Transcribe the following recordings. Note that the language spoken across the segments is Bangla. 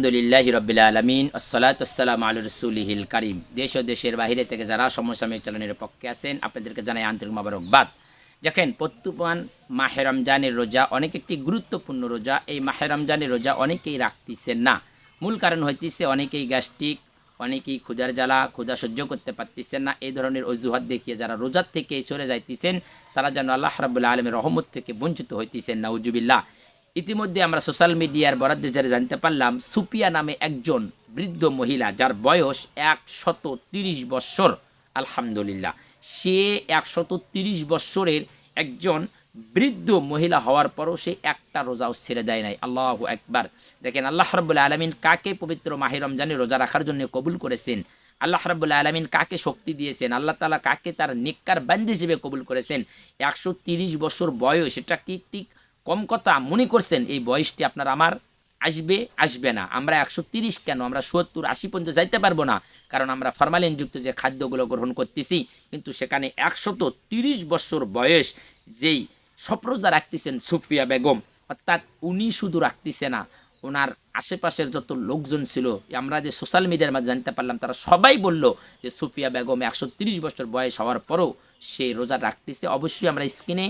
আলহামদুলিল্লাহ রবিল আলমিন আসসালাতাম আল রসুলিহিল কারিম। দেশ ও দেশের বাহিরে থেকে যারা সমসাময়িক চালনের পক্ষে আছেন, আপনাদেরকে জানাই আন্তরিক মাবারকবাদ। দেখেন প্রত্যুপান মাহে রমজানের রোজা অনেক একটি গুরুত্বপূর্ণ রোজা। এই মাহে রমজানের রোজা অনেকেই রাখতেছেন না। মূল কারণ হইতেছে অনেকেই গ্যাস্ট্রিক, অনেকেই ক্ষুধার জ্বালা, ক্ষুধা সহ্য করতে পারতেছেন না। এই ধরনের অজুহাত দেখিয়ে যারা রোজার থেকে সরে যাইতেছেন, তারা যেন আল্লাহ রাবুল্লাহ আলমের রহমত থেকে বঞ্চিত হইতেছেন। নাউজুবিল্লাহ। ইতিমধ্যে আমরা সোশ্যাল মিডিয়ার বরাদ্দে যারা জানতে পারলাম, সুপিয়া নামে একজন বৃদ্ধ মহিলা যার বয়স একশত তিরিশ বৎসর আলহামদুলিল্লাহ। সে একশত তিরিশ বৎসরের একজন বৃদ্ধ মহিলা হওয়ার পরও সে একটা রোজাও ছেড়ে দেয় নাই। আল্লাহ একবার দেখেন, আল্লাহ রব্বুল্লা আলমিন কাকে পবিত্র মাহি রমজানে রোজা রাখার জন্য কবুল করেছেন? আল্লাহ রাবুল্লাহ আলমিন কাকে শক্তি দিয়েছেন? আল্লাহ তালা কাকে তার নিক্কার বান্দি হিসেবে কবুল করেছেন? একশো তিরিশ বছর বয়স, এটা কি ঠিক কম কথা মনে করছেন, এই বয়সটি আপনার আমার আসবে আসবে না। আমরা একশো তিরিশ কেন? আমরা সত্তর, আশি পর্যন্ত যাইতে পারব না। কারণ আমরা ফরমালিনযুক্ত যে খাদ্যগুলো গ্রহণ করতেছি, কিন্তু সেখানে একশত তিরিশ বছর বয়স যেই সপ্রজা রাখতেছেন সুফিয়া বেগম, অর্থাৎ উনি শুধু রাখতেছে না, ওনার আশেপাশের যত লোকজন ছিল, আমরা যে সোশ্যাল মিডিয়ার মাঝে জানতে পারলাম, তারা সবাই বলল যে সুফিয়া বেগম একশো তিরিশ বছর বয়স হওয়ার পরও সে রোজা রাখতেছে। অবশ্যই আমরা স্ক্রিনে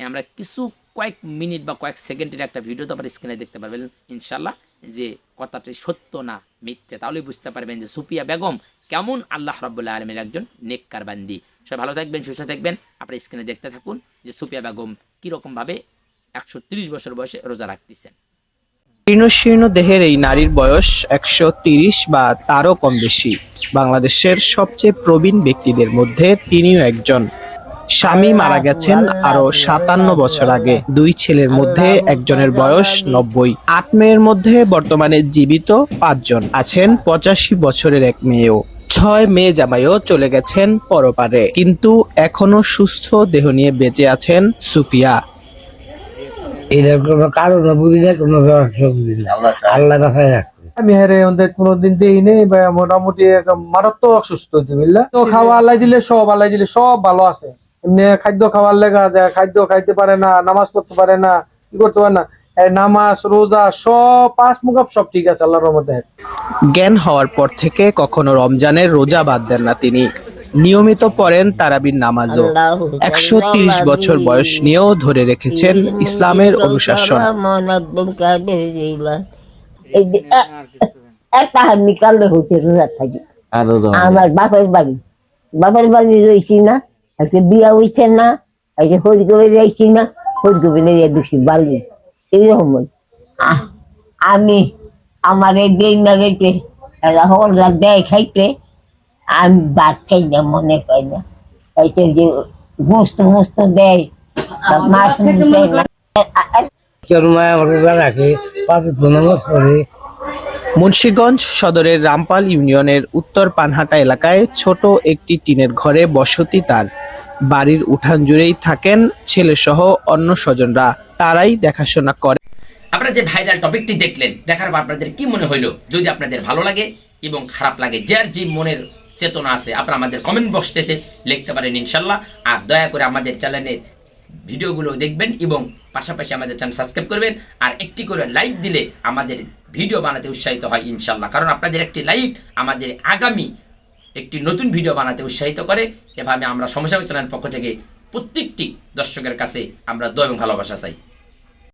আমরা কিছু কয়েক মিনিট বা কয়েক সেকেন্ডের একটা ভিডিও তো আপনার স্ক্রিনে দেখতে পারবেন ইনশাল্লাহ যে কথাটি সত্য না মিথ্যে তাহলে বুঝতে পারবেন যে সুফিয়া বেগম কেমন আল্লাহ রাবুল্লাহ আলমের একজন নেককার বান্দি। সবাই ভালো থাকবেন, সুস্থ থাকবেন, আপনার স্ক্রিনে দেখতে থাকুন যে সুফিয়া বেগম কীরকমভাবে একশো তিরিশ বছর বয়সে রোজা রাখতেছেন। শীর্ণ দেহের এই নারীর বয়স একশো তিরিশ বা তারও কম বেশি। বাংলাদেশের সবচেয়ে প্রবীণ ব্যক্তিদের মধ্যে তিনিও একজন। স্বামী মারা গেছেন আরও সাতান্ন বছর আগে। দুই ছেলের মধ্যে একজনের বয়স নব্বই। আট মেয়ের মধ্যে বর্তমানে জীবিত পাঁচজন। আছেন পঁচাশি বছরের এক মেয়েও। ছয় মেয়ে জামাইও চলে গেছেন পরপারে। কিন্তু এখনও সুস্থ দেহ নিয়ে বেঁচে আছেন সুফিয়া। এটার কোনো কারণ বুঝি না কোনো রহস্য বুঝি না। আল্লাহ রাখায় আমি হেরে ওদের কোনোদিন দেই নেই মোটামুটি মারাত্মক অসুস্থ হতে বুঝলা তো খাওয়া আল্লাহ দিলে সব আল্লাহ দিলে সব ভালো আছে। এমনি খাদ্য খাওয়ার লেগা যায় খাদ্য খাইতে পারে না নামাজ পড়তে পারে না কি করতে পারে না। নামাজ রোজা সব পাঁচ মুখাপ সব ঠিক আছে আল্লাহর রহমতে। জ্ঞান হওয়ার পর থেকে কখনো রমজানের রোজা বাদ দেন না তিনি। নিয়মিত পড়েন তারাবির নামাজও। একশো তিরিশ বছর বয়স নিয়েও ধরে রেখেছেন ইসলামের অনুশাসন। একটা হাত হচ্ছে রোজা থাকি। আমার বাপের বাড়ি। বাপের বাড়ি রয়েছি না। আজকে বিয়া হইছে না আজকে হরিগবে যাইছি না হরিগবে নিয়ে দুষি বাড়ি। এইরকম আমি আমার এই দিন না গেছে এরা হরলা দেয় খাইতে আমি ভাত খাই না মনে পাই না। এইটা যে গোস্ত মোস্ত দেয় মাছ দেয়। না পড়ে। সদরের রামপাল ইউনিয়নের উত্তর পানহাটা এলাকায় ছোট একটি টিনের ঘরে বসতি তার। বাড়ির উঠান জুড়েই থাকেন ছেলেসহ অন্য স্বজনরা। তারাই দেখাশোনা করে। আপনারা যে ভাইরাল টপিকটি দেখলেন, দেখার পর আপনাদের কি মনে হইল? যদি আপনাদের ভালো লাগে এবং খারাপ লাগে, যার যে মনের চেতনা আছে, আপনারা আমাদের কমেন্ট বক্সে এসে লিখতে পারেন ইনশাল্লাহ। আর দয়া করে আমাদের চ্যানেলের ভিডিওগুলো দেখবেন এবং পাশাপাশি আমাদের চ্যানেল সাবস্ক্রাইব করবেন। আর একটি করে লাইক দিলে আমাদের ভিডিও বানাতে উৎসাহিত হয় ইনশাল্লাহ। কারণ আপনাদের একটি লাইক আমাদের আগামী একটি নতুন ভিডিও বানাতে উৎসাহিত করে। এভাবে আমরা সমস্যা চ্যানেলের পক্ষ থেকে প্রত্যেকটি দর্শকের কাছে আমরা দয় এবং ভালোবাসা চাই।